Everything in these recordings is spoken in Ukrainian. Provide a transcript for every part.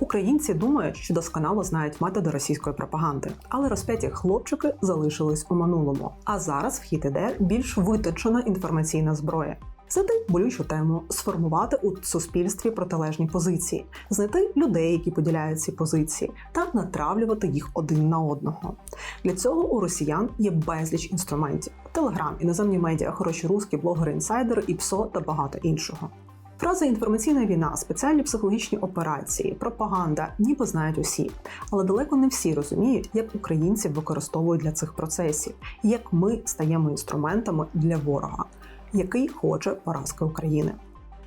Українці думають, що досконало знають методи російської пропаганди, але розп'яті хлопчики залишились у минулому. А зараз в хід іде більш виточена інформаційна зброя. Знайти болючу тему, сформувати у суспільстві протилежні позиції, знайти людей, які поділяють ці позиції, та натравлювати їх один на одного. Для цього у росіян є безліч інструментів: телеграм, іноземні медіа, хороші русські, блогери, інсайдери, ІПСО та багато іншого. Фрази інформаційна війна, спеціальні психологічні операції, пропаганда, ніби знають усі, але далеко не всі розуміють, як українці використовують для цих процесів, як ми стаємо інструментами для ворога, який хоче поразки України.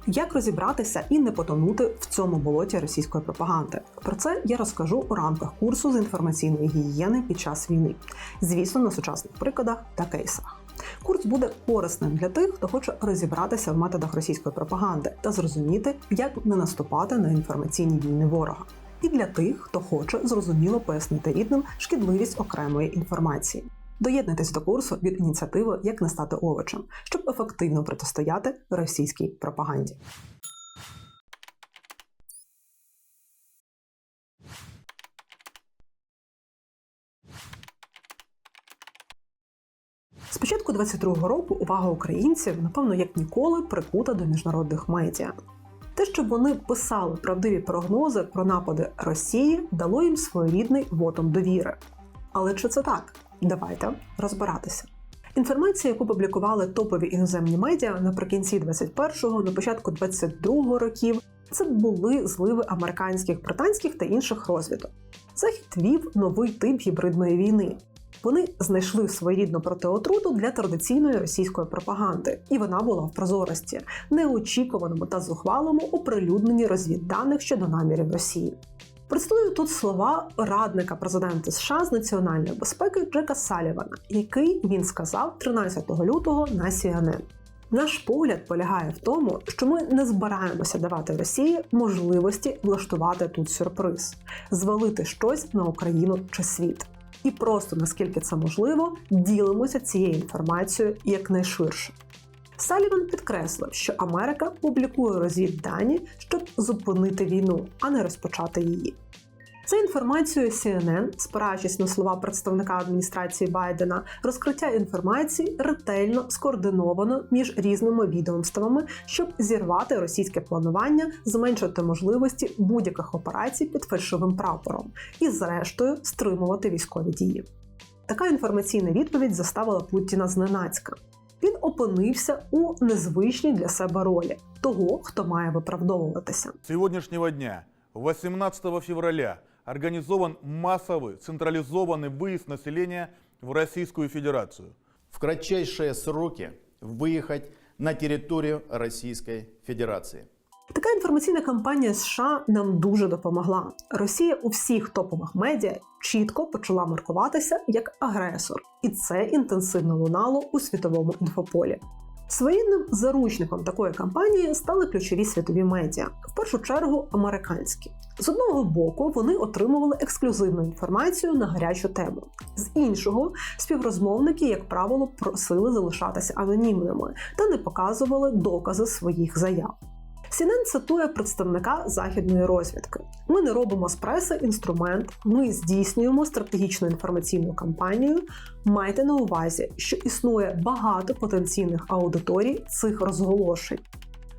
Як розібратися і не потонути в цьому болоті російської пропаганди? Про це я розкажу у рамках курсу з інформаційної гігієни під час війни, звісно, на сучасних прикладах та кейсах. Курс буде корисним для тих, хто хоче розібратися в методах російської пропаганди та зрозуміти, як не наступати на інформаційні війни ворога. І для тих, хто хоче зрозуміло пояснити рідним шкідливість окремої інформації. Доєднуйтесь до курсу від ініціативи Як не стати овочем, щоб ефективно протистояти російській пропаганді. З початку 22-го року увага українців, напевно, як ніколи, прикута до міжнародних медіа. Те, що вони писали правдиві прогнози про напади Росії, дало їм своєрідний вотом довіри. Але чи це так? Давайте розбиратися. Інформація, яку публікували топові іноземні медіа наприкінці 21-го, на початку 22-го років, це були зливи американських, британських та інших розвідок. Захід вів новий тип гібридної війни. Вони знайшли своєрідну протиотруту для традиційної російської пропаганди, і вона була в прозорості, неочікуваному та зухвалому оприлюдненні розвідданих щодо намірів Росії. Представлю тут слова радника президента США з національної безпеки Джека Салівана, який він сказав 13 лютого на CNN. Наш погляд полягає в тому, що ми не збираємося давати Росії можливості влаштувати тут сюрприз, звалити щось на Україну чи світ. І просто наскільки це можливо, ділимося цією інформацією якнайширше. Саліван підкреслив, що Америка публікує розвіддані, щоб зупинити війну, а не розпочати її. За інформацією CNN, спираючись на слова представника адміністрації Байдена, розкриття інформації ретельно скоординовано між різними відомствами, щоб зірвати російське планування, зменшити можливості будь-яких операцій під фальшивим прапором і, зрештою, стримувати військові дії. Така інформаційна відповідь заставила Путіна зненацька. Він опинився у незвичній для себе ролі того, хто має виправдовуватися. С сегодняшнего дня, 18 февраля, организован массовый централизованный выезд населения в Российскую Федерацию. в кратчайшие сроки выехать на территорию Российской Федерации. Така інформаційна кампанія США нам дуже допомогла. Росія у всіх топових медіа чітко почала маркуватися як агресор, і це інтенсивно лунало у світовому інфополі. Своєрідним заручником такої кампанії стали ключові світові медіа, в першу чергу американські. З одного боку, вони отримували ексклюзивну інформацію на гарячу тему. З іншого, співрозмовники, як правило, просили залишатися анонімними та не показували докази своїх заяв. CNN цитує представника західної розвідки: ми не робимо з преси інструмент, ми здійснюємо стратегічну інформаційну кампанію. Майте на увазі, що існує багато потенційних аудиторій цих розголошень,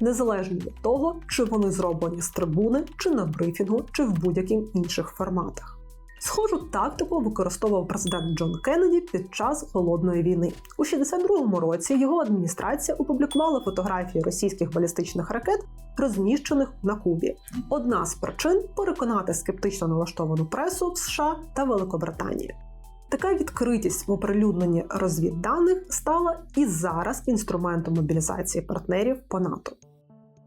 незалежно від того, чи вони зроблені з трибуни, чи на брифінгу, чи в будь-яких інших форматах. Схожу тактику використовував президент Джон Кеннеді під час холодної війни. У 62-му році його адміністрація опублікувала фотографії російських балістичних ракет, розміщених на Кубі. Одна з причин переконати скептично налаштовану пресу в США та Великобританії. Така відкритість в оприлюдненні розвідданих стала і зараз інструментом мобілізації партнерів по НАТО.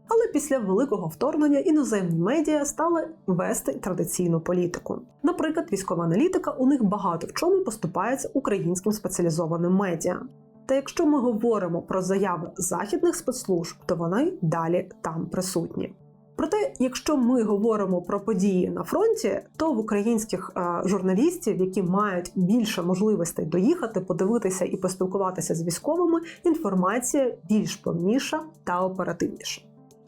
Але після великого вторгнення іноземні медіа стали вести традиційну політику. Наприклад, військова аналітика у них багато в чому поступається українським спеціалізованим медіа. Та якщо ми говоримо про заяви західних спецслужб, то вони далі там присутні. Проте, якщо ми говоримо про події на фронті, то в українських е, журналістів, які мають більше можливостей доїхати, подивитися і поспілкуватися з військовими, інформація більш повніша та оперативніша.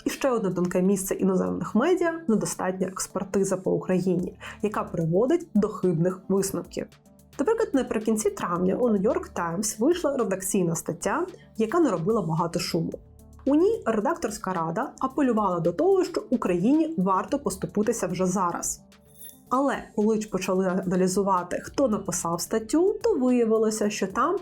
І ще одне тонке місце іноземних медіа недостатня експертиза по Україні, яка приводить до хибних висновків. Наприклад, наприкінці травня у New York Times вийшла редакційна стаття, яка не робила багато шуму. У ній редакторська рада апелювала до того, що Україні варто поступитися вже зараз. Але коли почали аналізувати, хто написав статтю, то виявилося, що там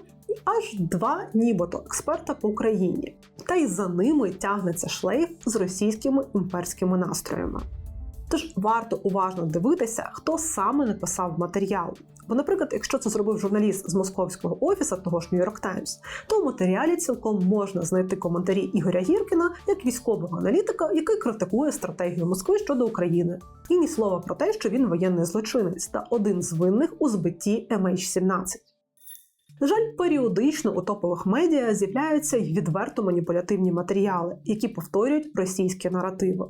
аж два нібито експерта по Україні, та й за ними тягнеться шлейф з російськими імперськими настроями. Тож варто уважно дивитися, хто саме написав матеріал. Бо, наприклад, якщо це зробив журналіст з московського офісу того ж York Times, то в матеріалі цілком можна знайти коментарі Ігоря Гіркіна як військового аналітика, який критикує стратегію Москви щодо України. І ні слова про те, що він воєнний злочинець та один з винних у збитті MH17. На жаль, періодично у топових медіа з'являються й відверто маніпулятивні матеріали, які повторюють російські наративи.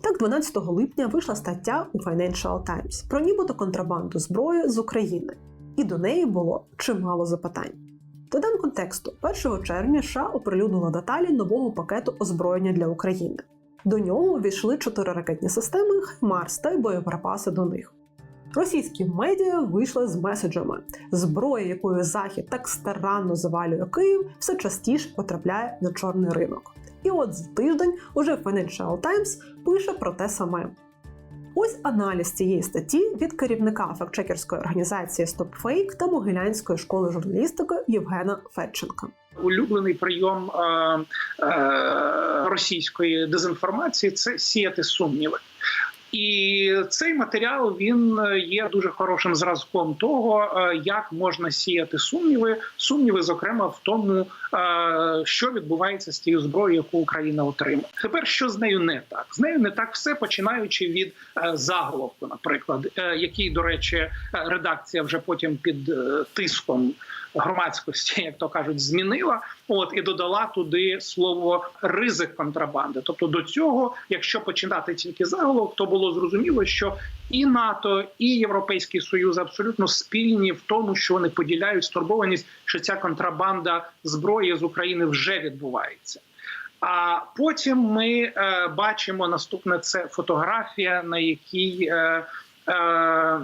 Так, 12 липня вийшла стаття у Financial Times про нібито контрабанду зброї з України, і до неї було чимало запитань. Додам контексту: 1 червня США оприлюднила деталі нового пакету озброєння для України. До нього увійшли чотири ракетні системи «Хаймарс» та й боєприпаси до них. Російські медіа вийшли з меседжами: зброя, якою Захід так старанно завалює Київ, все частіше потрапляє на чорний ринок. І от за тиждень уже Financial Times пише про те саме. Ось аналіз цієї статті від керівника фактчекерської організації StopFake та Могилянської школи журналістики Євгена Федченка. улюблений прийом е, е, російської дезінформації це сіяти сумніви. І цей матеріал він є дуже хорошим зразком того, е, як можна сіяти сумніви, сумніви, зокрема, в тому, е, що відбувається з тією зброєю, яку Україна отримає. Тепер що з нею не так? З нею не так все починаючи від е, заголовку, наприклад, е, який, до речі, е, редакція вже потім під е, тиском громадськості, як то кажуть, змінила. От і додала туди слово ризик контрабанди. Тобто до цього, якщо починати тільки заголовок, то було зрозуміло, що і НАТО, і Європейський Союз абсолютно спільні в тому, що вони поділяють стурбованість, що ця контрабанда зброї з України вже відбувається. А потім ми е, бачимо наступне це фотографія, на якій е, е,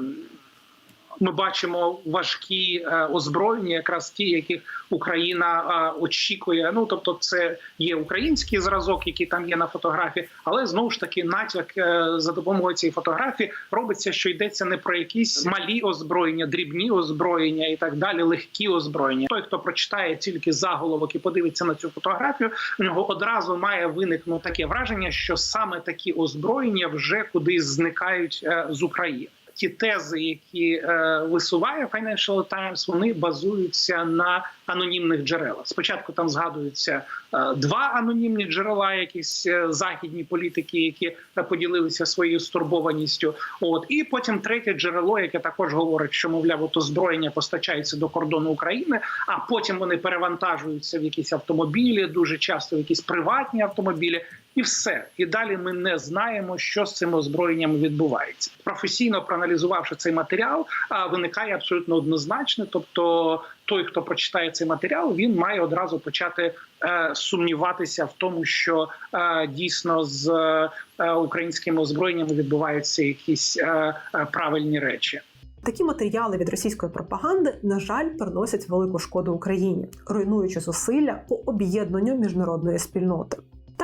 ми бачимо важкі е, озброєння, якраз ті, яких Україна е, очікує. Ну тобто, це є український зразок, який там є на фотографії, але знову ж таки натяк е, за допомогою цієї фотографії робиться, що йдеться не про якісь малі озброєння, дрібні озброєння і так далі, легкі озброєння. Той, хто прочитає тільки заголовок і подивиться на цю фотографію, у нього одразу має виникнути таке враження, що саме такі озброєння вже кудись зникають з України ті тези, які е, висуває Financial Times, вони базуються на анонімних джерелах. Спочатку там згадуються е, два анонімні джерела, якісь е, західні політики, які е, поділилися своєю стурбованістю. От і потім третє джерело, яке також говорить, що мовляв, от озброєння постачається до кордону України, а потім вони перевантажуються в якісь автомобілі, дуже часто в якісь приватні автомобілі. І все, і далі ми не знаємо, що з цим озброєнням відбувається. Професійно проаналізувавши цей матеріал, а, виникає абсолютно однозначно. Тобто, той, хто прочитає цей матеріал, він має одразу почати е, сумніватися в тому, що е, дійсно з е, озброєннями озброєнням відбуваються якісь правильні речі. Такі матеріали від російської пропаганди, на жаль, приносять велику шкоду Україні, руйнуючи зусилля по об'єднанню міжнародної спільноти.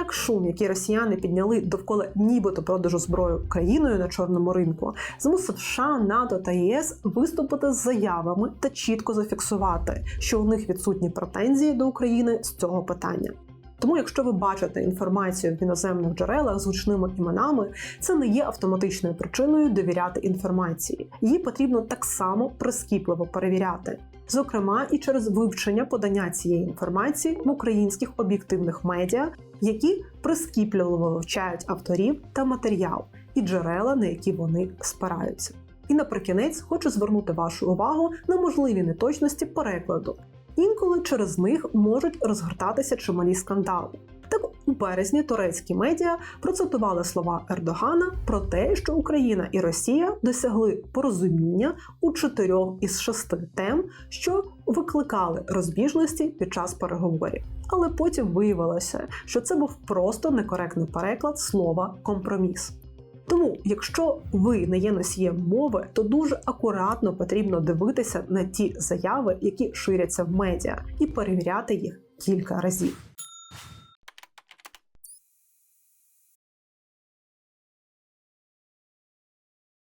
Так, шум, який росіяни підняли довкола нібито продажу зброї Україною на чорному ринку, змусив США, НАТО та ЄС виступити з заявами та чітко зафіксувати, що у них відсутні претензії до України з цього питання. Тому, якщо ви бачите інформацію в іноземних джерелах з гучними іменами, це не є автоматичною причиною довіряти інформації. Її потрібно так само прискіпливо перевіряти, зокрема і через вивчення подання цієї інформації в українських об'єктивних медіа, які прискіпливо вивчають авторів та матеріал і джерела, на які вони спираються. І наприкінець хочу звернути вашу увагу на можливі неточності перекладу. Інколи через них можуть розгортатися чималі скандали. У березні турецькі медіа процитували слова Ердогана про те, що Україна і Росія досягли порозуміння у чотирьох із шести тем, що викликали розбіжності під час переговорів. Але потім виявилося, що це був просто некоректний переклад слова компроміс. Тому, якщо ви не є носієм мови, то дуже акуратно потрібно дивитися на ті заяви, які ширяться в медіа, і перевіряти їх кілька разів.